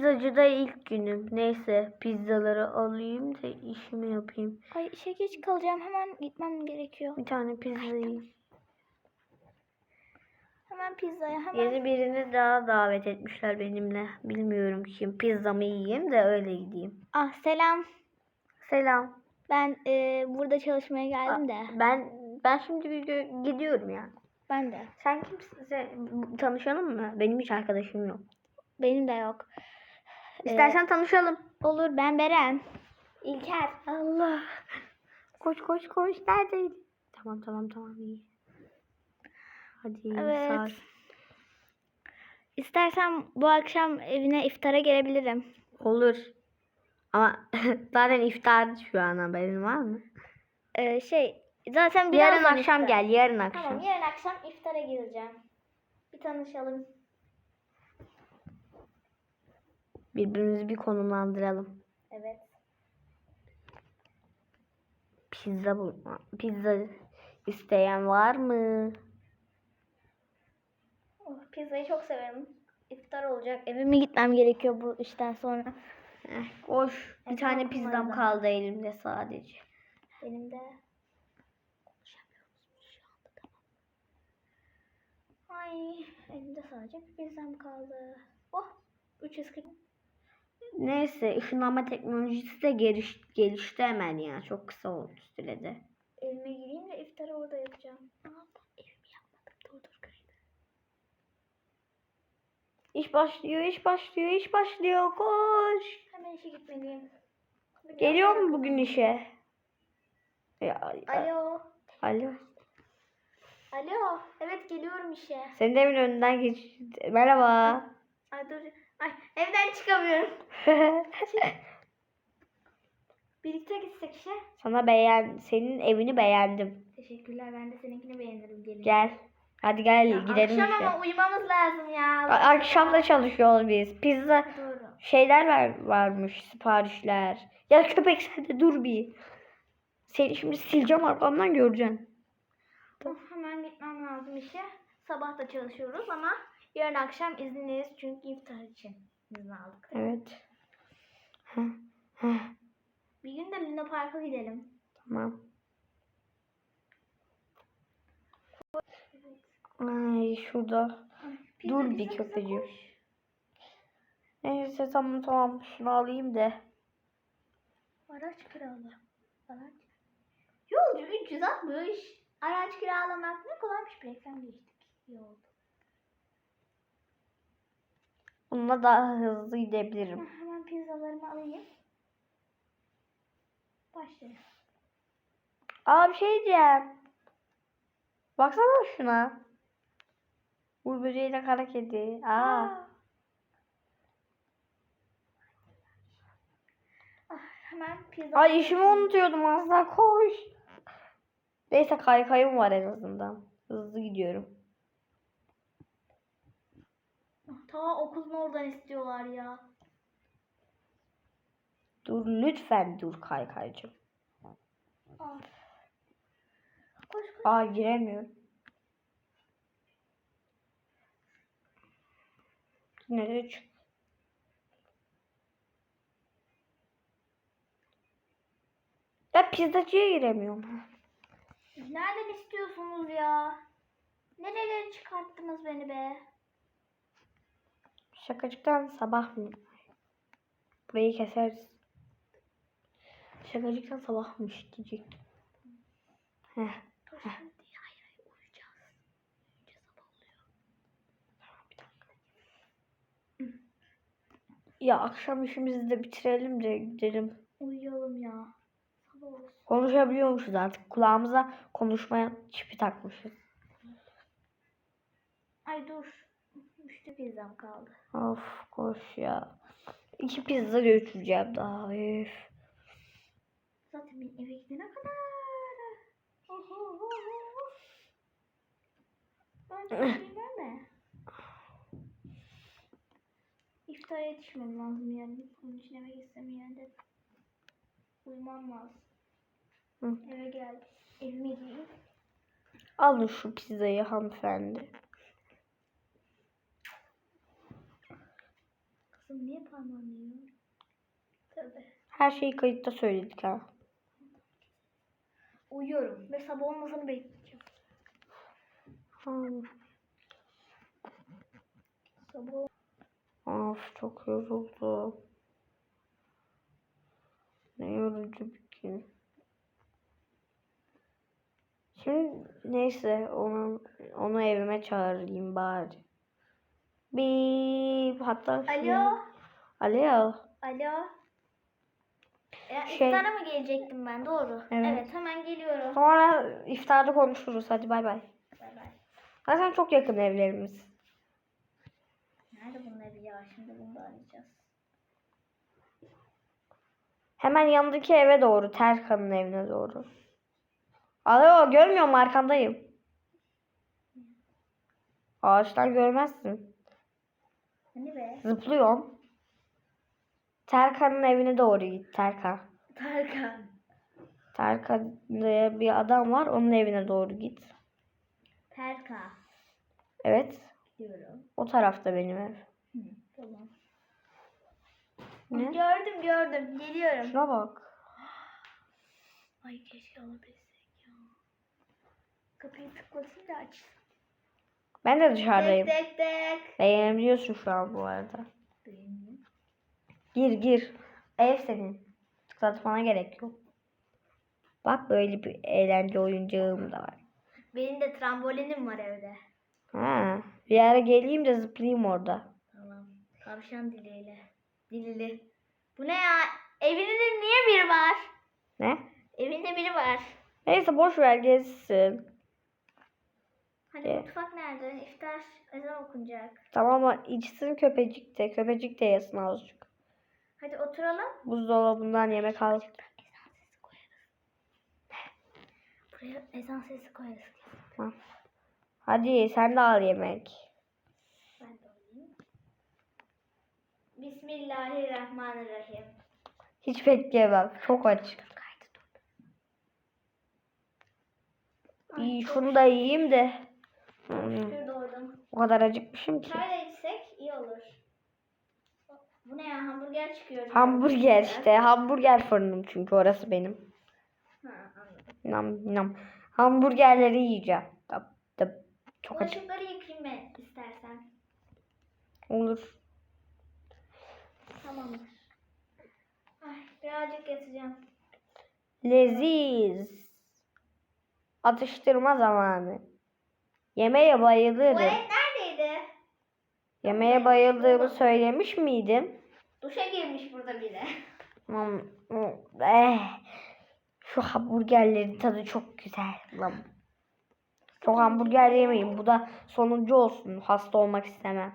pizzacıda ilk günüm. Neyse pizzaları alayım da işimi yapayım. Ay işe geç kalacağım. Hemen gitmem gerekiyor. Bir tane pizza yiyeyim. Hemen pizzaya hemen. Yeni birini daha davet etmişler benimle. Bilmiyorum kim. Pizzamı yiyeyim de öyle gideyim. Ah selam. Selam. Ben e, burada çalışmaya geldim de. Ben ben şimdi bir gidiyorum ya. Ben de. Sen kimsin? Sen, tanışalım mı? Benim hiç arkadaşım yok. Benim de yok. İstersen tanışalım. Olur ben Beren. İlker. Allah. Koş koş koş. Neredeydin? Tamam tamam tamam iyi. Hadi Evet. saat. İstersen bu akşam evine iftara gelebilirim. Olur. Ama zaten iftar şu an haberin var mı? Ee, şey zaten Yarın akşam iftar. gel yarın akşam. Tamam yarın akşam iftara gireceğim. Bir tanışalım. Birbirimizi bir konumlandıralım. Evet. Pizza bul pizza isteyen var mı? Oh, pizzayı çok severim. İftar olacak. Evime gitmem gerekiyor bu işten sonra. Eh, koş. Bir Evet, tane pizzam bunda. kaldı elimde sadece. Benim de. Ay elimde sadece bir pizzam kaldı. Oh 340. Neyse ışınlanma teknolojisi de geliş, gelişti hemen ya. Çok kısa oldu sürede. Evime gireyim de iftarı orada yapacağım. Ben evimi yapmadım. Dur dur kaydı. İş başlıyor, iş başlıyor, iş başlıyor. Koş. Hemen işe gitmeliyim. Geliyor mu bugün işe? Ya, Alo. Alo. Alo. Evet geliyorum işe. Senin de evin önünden geç. Merhaba. Ay dur. Ay evden çıkamıyorum. Birlikte gitsek işe. Sana beğen, senin evini beğendim. Teşekkürler. Ben de seninkini beğenirim. Gelin. Gel. Hadi gel Ya, gidelim Akşam işe. ama uyumamız lazım ya. A- Akşam da çalışıyoruz biz. Pizza Doğru. şeyler var, varmış, siparişler. Ya köpek sen de dur bir. Seni şimdi sileceğim arkamdan göreceksin. Of, hemen gitmem lazım işe. Sabah da çalışıyoruz ama yarın akşam izinliyiz çünkü iftar için izin aldık. Evet. Bir gün de Luna Park'a gidelim. tamam. Ay şurada. Pizza Dur bir köpecik. koş. Neyse tamam tamam şunu alayım da. Araç kirala. Araç. Yolcu 360. Araç kiralamak ne kolaymış bir reklam geçtik. İyi oldu. Bununla daha hızlı gidebilirim. Heh, Hemen pizzalarımı alayım. Başlayalım. Aa bir şey diyeceğim. Baksana şuna. Uğur böceğiyle kara kedi. Aa. Ah, hemen pizza. Ay işimi unutuyordum az daha koş. Neyse kaykayım var en azından. Hızlı gidiyorum. Ah, Ta okulun oradan istiyorlar ya. Dur lütfen dur kaykaycım. Ah. Koş koş. Aa giremiyorum. Nereye çık? Ya pizzacıya giremiyorum. Nereden istiyorsunuz ya? Nerelere çıkarttınız beni be? Şakacıktan sabah mı? Burayı keseriz. Şakacıktan sabahmış. Heh. Dakika. Ya akşam işimizi de bitirelim de gidelim. Uyuyalım ya. Sabah olsun. Konuşabiliyormuşuz artık. Kulağımıza konuşmaya çipi takmışız. Ay dur. Üçlü pizzam kaldı. Of koş ya. İki pizza götüreceğim daha. Üf. Zaten ben eve gidene kadar. İftara yetişmem lazım yani. Onun için eve gitsem yani de uyumam lazım. Hı. Eve geldim. Evime gideyim. Alın şu pizzayı hanımefendi. Kızım niye parmağını? Tövbe. Her şeyi kayıtta söyledik ha. Uyuyorum ve sabah olmasını bekleyeceğim. Hmm. Sabah Of çok yoruldum. Ne yorucu bir gün. Şimdi neyse onu onu evime çağırayım bari. Bir hatta Alo. Alo. Alo. Ya Şey- iftara mı gelecektim ben? Doğru. Evet. hemen geliyorum. Sonra iftarda konuşuruz. Hadi bay bay. Bay bay. Zaten çok yakın evlerimiz. Nerede bunun evi ya? Şimdi bunu da arayacağız. Hemen yanındaki eve doğru. Terkan'ın evine doğru. Alo görmüyor musun? Arkandayım. Ağaçtan görmezsin. Hani be? Zıplıyorum. Terkan'ın evine doğru git. Terkan. Tarkan. Terkan diye bir adam var. Onun evine doğru git. Terka. Evet. Diyorum. O tarafta benim ev. Hı, tamam. Ne? Gördüm gördüm. Geliyorum. Şuna bak. Ay keşke alabilsek ya. Kapıyı tıklatayım da aç. Ben de dışarıdayım. Tek tek tek. Beğenebiliyorsun şu an bu arada. Gir gir. Ev senin. Tıklatmana gerek yok. Bak böyle bir eğlence oyuncağım da var. Benim de trambolinim var evde. Ha, bir ara geleyim de zıplayayım orada. Tamam. Tavşan diliyle. Dilili. Bu ne ya? Evinde niye biri var? Ne? Evinde biri var. Neyse boş ver gezsin. Hani Evet. mutfak nerede? İftar ezan okunacak. Tamam ama içsin köpecik de. Köpecik de yesin azıcık. Hadi oturalım. Buzdolabından yemek al. Buraya ezan sesi koyarız. Ha. Hadi sen de al yemek. Ben de alayım. Bismillahirrahmanirrahim. Hiç bekleyemem. Çok aç. İyi şunu da yiyeyim de. Hmm, doğdum. o kadar acıkmışım ki. Da içsek iyi olur. Bu ne ya? Hamburger çıkıyor. Hamburger işte. Hamburger fırınım çünkü orası benim. Ha. Nam nam. Hamburgerleri yiyeceğim. Tab, tab. Çok acı. Bulaşıkları yıkayayım ben istersen. Olur. Tamamdır. Ay birazcık yatacağım. Leziz. Atıştırma zamanı. Yemeğe bayılırım. Tuvalet neredeydi? Yemeğe bayıldığımı söylemiş miydim? Duşa girmiş burada biri. Hmm, hmm, Eh. Şu hamburgerlerin tadı çok güzel. Lan. Çok hamburger yemeyin. Bu da sonuncu olsun. Hasta olmak istemem.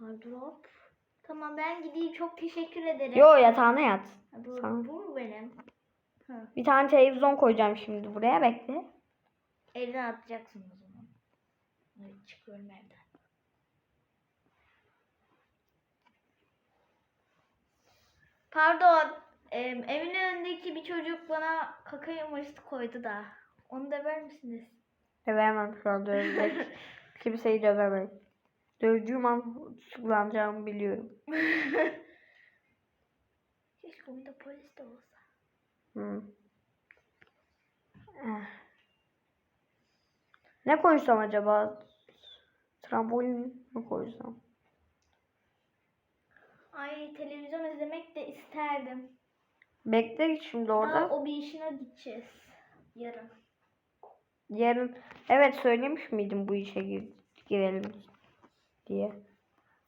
Gardırop. Tamam ben gideyim çok teşekkür ederim. Yo yatağına yat. Bu, bu mu benim? Ha. Bir tane televizyon koyacağım şimdi buraya. Bekle. Evden atacaksın o zaman. Evet çıkıyorum evden. Pardon. evin önündeki bir çocuk bana kaka yumurtası koydu da. Onu da ver misiniz? Dövemem şu an dövecek. Kimseyi dövemem. Dövdüğüm an tutuklanacağımı biliyorum. Keşke oyunda polis de olsa. Hmm. Eh. Ne koysam acaba? Trambolin mi koysam? Ay televizyon izlemek de isterdim. Bekle şimdi orada. o bir işine gideceğiz. Yarın. Yarın evet söylemiş miydim bu işe gir- girelim diye.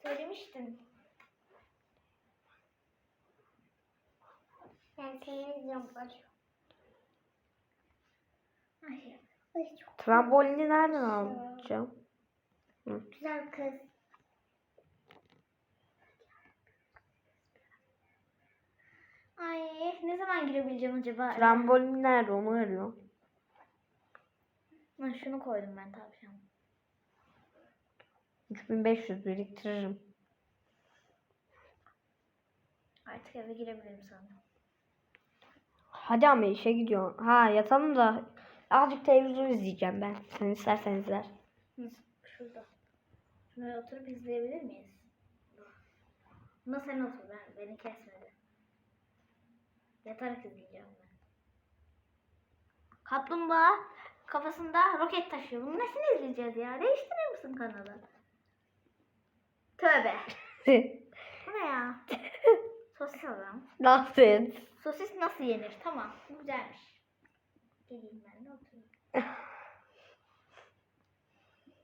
Söylemiştin. Ben televizyon var. Ay, ay çok Trambolini nereden alacağım? güzel kız. Ay ne zaman girebileceğim acaba? Trambolin nerede onu arıyorum. Ha, şunu koydum ben tavşan. 3500 biriktiririm. Artık eve girebilirim sanırım. Hadi ama işe gidiyorum. Ha yatalım da azıcık televizyon izleyeceğim ben. Sen istersen izler. Şurada. Şuraya oturup izleyebilir miyiz? Buna sen otur ben beni kesmedi. Yatarak izleyeceğim ben. Kaplumbağa kafasında roket taşıyor. Bunun nesini izleyeceğiz ya? Değiştirir misin kanalı? Tövbe. Bu ne ya? Sosis adam. Nasıl? Sosis nasıl yenir? Tamam. Bu güzelmiş. Geleyim ben de.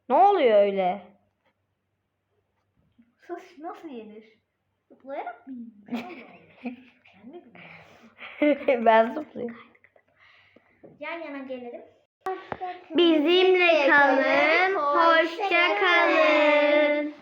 Ne oluyor öyle? Sosis nasıl yenir? Zıplayarak mı yenir? Ben zıplıyorum. Yan yana gelelim. Bizimle kalın, hoşça kalın.